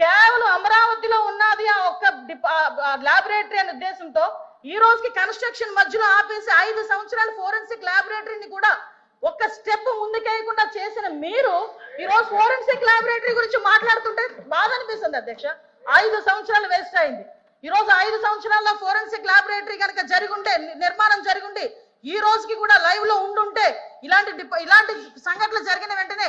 కేవలం అమరావతిలో ఉన్నది ఆ ఒక్క లాబొరేటరీ అనే ఉద్దేశంతో ఈ రోజుకి కన్స్ట్రక్షన్ మధ్యలో ఆపేసి ఐదు సంవత్సరాలు ఫోరెన్సిక్ లాబొరేటరీని కూడా ఒక్క స్టెప్ ముందుకేయకుండా చేసిన మీరు ఈ రోజు ఫోరెన్సిక్ లాబొరేటరీ గురించి మాట్లాడుతుంటే బాధ అనిపిస్తుంది అధ్యక్ష. ఐదు సంవత్సరాలు వేస్ట్ అయింది. ఈ రోజు ఐదు సంవత్సరాల్లో ఫోరెన్సిక్ లాబొరేటరీ కనుక జరుగుంటే నిర్మాణం జరుగుండి ఈ రోజుకి కూడా లైవ్లో ఉండుంటే ఇలాంటి ఇలాంటి సంఘటనలు జరిగిన వెంటనే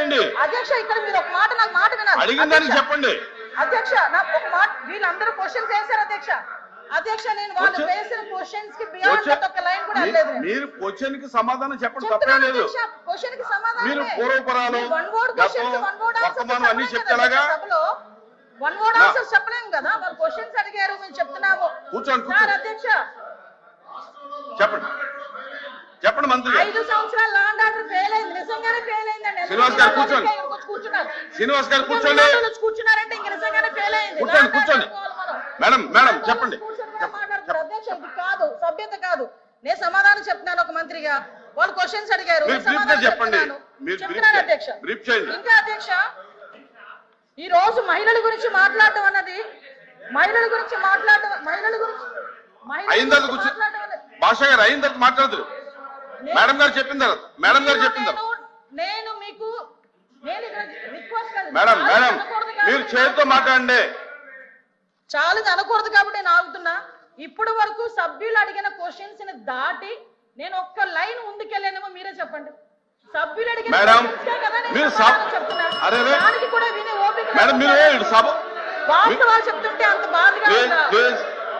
మీరు అధ్యక్ష. ఇక్కడ మీరు ఒక మాట నాకు మాట వినాలి అడిగిన దానికి చెప్పండి అధ్యక్ష నాకు ఒక మాట వీళ్ళందరూ క్వశ్చన్స్ వేశారు అధ్యక్ష అధ్యక్ష నేను వాళ్ళు వేసిన క్వశ్చన్స్కి బియాండ్ Question- ఒక లైన్ కూడా నేను. మీరు క్వశ్చన్కి సమాధానం చెప్పండి తప్పే లేదు question కి సమాధానమే. మీరు పూర్వపరాలు, మీరు one word question కి గతం, one word answer వర్తమానం అన్ని చెప్పలేం చెప్తే కదా ఎలాగా? సభలో. one word నా- answer చెప్పలేం కదా వాళ్ళు క్వశ్చన్స్ అడిగారు మేము చెప్తున్నాము కూర్చోండి, సార్. అధ్యక్ష చెప్పండి చెప్పండి మంత్రి గారు. ఐదు సంవత్సరాలు లాండ్ ఆర్డర్ ఫెయిల్ అయింది. నిజంగానే ఫెయిల్ అయిందండి. శ్రీనివాస్ గారు కూర్చోండి. శ్రీనివాస్ గారు కూర్చోండి. వినోదాలు వచ్చి కూర్చున్నారంటే ఇంక నిజంగానే ఫెయిల్ అయింది. కూర్చోండి, కూర్చోండి. మేడం మేడం చెప్పండి. అధ్యక్ష ఇది కాదు సభ్యత కాదు. నేను సమాధానం చెప్తున్నాను ఒక మంత్రిగా. వాళ్ళు క్వశ్చన్స్ అడిగారు. చెప్పండి. చెప్తున్నాను. అధ్యక్ష. ఇంకా అధ్యక్ష ఈ రోజు మహిళల గురించి మాట్లాడటం అన్నది మహిళల గురించి మాట్లాడటం మహిళల గురించి మహిళల గురించి మాట్లాడటం భాష గారు అయిన తర్వాత మాట్లాడదు. మేడం గారు చెప్పిన తర్వాత మేడం గారు చెప్పిన తర్వాత. నేను- మీకు. మేడం మేడం మీరు చేతితో మాట్లాడండి. చాలా అనకూడదు కాబట్టి నేను ఆగుతున్నా. ఇప్పుడు వరకు సభ్యులు అడిగిన క్వశ్చన్స్ని దాటి నేను ఒక్క లైన్ ముందుకెళ్ళానేమో మీరే చెప్పండి. సభ్యులు అడిగిన మేడం, మీరు. దానికి కూడా వినే ఓపిక మేడం మీరు సభ? వాస్తవాలు చెప్తుంటే అంత బాధగా ఉందా.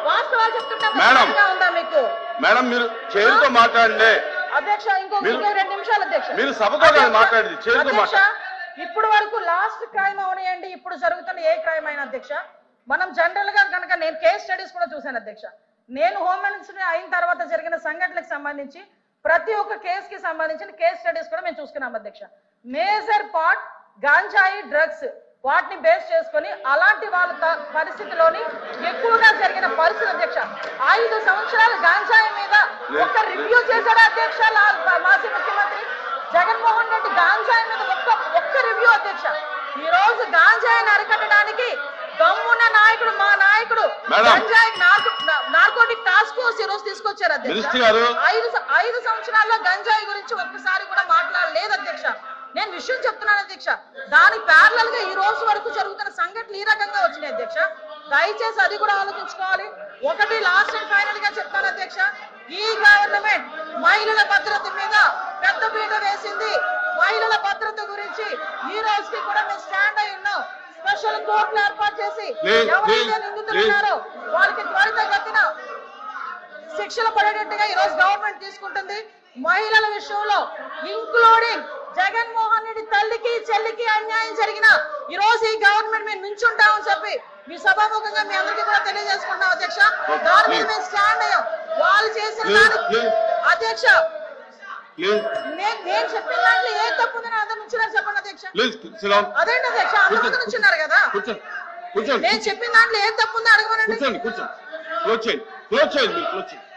వాస్తవాలు చెప్తుంటే మేడం. ఉందా మీకు? మేడం మీరు చేతితో మాట్లాడండి. అధ్యక్ష ఇంకో మీరు- ఇంకో రెండు నిమిషాలు అధ్యక్ష. మీరు సభతో మాట్లాడేది, అధ్యక్ష. ఇప్పుడు వరకు లాస్ట్ క్రైమ్ అవనియండి ఇప్పుడు జరుగుతున్న ఏ క్రైమ్ అయినా అధ్యక్ష. మనం జనరల్గా కనుక నేను కేస్ స్టడీస్ కూడా చూశాను అధ్యక్ష. నేను హోమ్ మినిస్టర్ అయిన తర్వాత జరిగిన సంఘటనలకు సంబంధించి ప్రతి ఒక్క కేసు కి సంబంధించిన కేస్ స్టడీస్ కూడా మేము చూసుకున్నాం అధ్యక్ష. మేజర్ పార్ట్ గాంజాయి డ్రగ్స్ వాటిని బేస్ చేసుకొని అలాంటి వాళ్ళ పరిస్థితిలోని ఎక్కువగా జరిగిన పరిస్థితి అధ్యక్ష. ఐదు సంవత్సరాలు మీద ఒక్క రివ్యూ చేశాడు అధ్యక్ష? మాజీ ముఖ్యమంత్రి జగన్మోహన్ రెడ్డి గాంజాయి మీద ఒక్క ఒక్క రివ్యూ అధ్యక్ష. ఈ రోజు గాంజాయిని అరికట్టడానికి దమ్మున్న నాయకుడు మా నాయకుడు. గంజాయి నార్కోటిక్ టాస్క్ ఫోర్స్ ఈ రోజు తీసుకొచ్చారు అధ్యక్ష. ఐదు ఐదు సంవత్సరాల్లో గంజాయి గురించి ఒక్కసారి కూడా మాట్లాడలేదు అధ్యక్ష. నేను విషయం చెప్తున్నాను అధ్యక్ష. దాని ప్యారలల్గా ఈ రోజు వరకు జరుగుతున్న సంఘటనలు ఈ రకంగా వచ్చినాయి అధ్యక్ష. దయచేసి అది కూడా ఆలోచించుకోవాలి. ఒకటి లాస్ట్ అండ్ ఫైనల్గా చెప్తాను అధ్యక్ష. ఈ గవర్నమెంట్ మహిళల భద్రత మీద పెద్ద పీట వేసింది. మహిళల భద్రత గురించి ఈ రోజుకి కూడా మేము స్టాండ్ అయి ఉన్నాం. స్పెషల్ కోర్టులు ఏర్పాటు చేసి ఎవరైతే please, నిందితులు please. ఉన్నారో వాళ్ళకి త్వరితగతిన శిక్షలు పడేటట్టుగా ఈ రోజు గవర్నమెంట్ తీసుకుంటుంది. మహిళల విషయంలో ఇంక్లూడింగ్ జగన్మోహన్ రెడ్డి తల్లికి చెల్లికి అన్యాయం జరిగిన ఈ రోజు ఈ గవర్నమెంట్ మేము నుంచుంటామని చెప్పి మీ సభాముఖంగా మీ అందరికీ కూడా తెలియజేసుకుంటాం అధ్యక్ష. దాని మీద మేము స్టాండ్ అయ్యాం. వాళ్ళు చేసిన. అధ్యక్ష నేను చెప్పిన దాంట్లో ఏ తప్పు ఉందని అందరు నుంచున్నారు చెప్పండి అధ్యక్ష. అదేంటి అధ్యక్ష? అందరు నుంచున్నారు కదా. కూర్చోండి కూర్చోండి నేను చెప్పిన దాంట్లో ఏం తప్పు ఉందో అడగమనండి. కూర్చోండి కూర్చోండి. క్లోజ్ చేయండి.